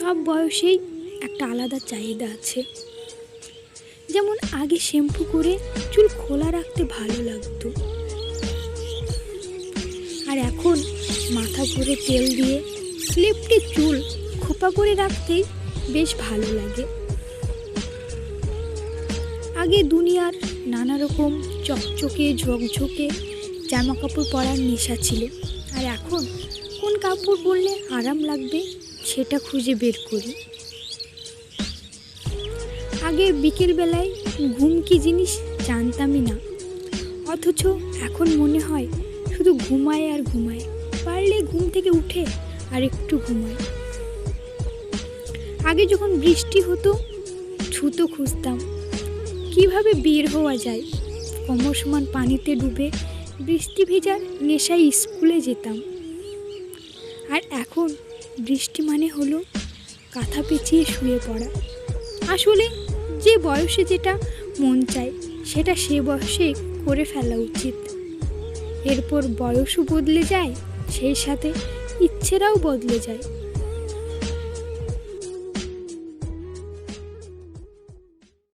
সব বয়সেই একটা আলাদা চাহিদা আছে। যেমন আগে শ্যাম্পু করে চুল খোলা রাখতে ভালো লাগতো। আর এখন মাথা ভরে তেল দিয়ে লেপটে চুল খোপা করে রাখতেই বেশ ভালো লাগে। আগে দুনিয়ার নানা রকম চকচকে, ঝকঝকে জামা কাপড় পরার নেশা ছিল। আর এখন কোন কাপড় পরলে আরাম লাগবে সেটা খুঁজে বের করি। আগে বিকেলবেলায় ঘুম কি জিনিস জানতামই না। অথচ এখন মনে হয় শুধু ঘুমায় আর ঘুমায়। পারলে ঘুম থেকে উঠে আর একটু ঘুমায়। আগে যখন বৃষ্টি হতো, ছুতো খুঁজতাম। কীভাবে বের হওয়া যায়? কোমর সমান পানিতে ডুবে বৃষ্টি ভেজার নেশায় স্কুলে যেতাম। আর এখন বৃষ্টি মানে হলো কাঁথা পেঁচিয়ে শুয়ে পড়া। আসলে যে বয়সে যেটা মন চায়, সেটা সে বয়সে করে ফেলা উচিত। এরপর বয়সও বদলে যায়, সেই সাথে ইচ্ছেরাও বদলে যায়।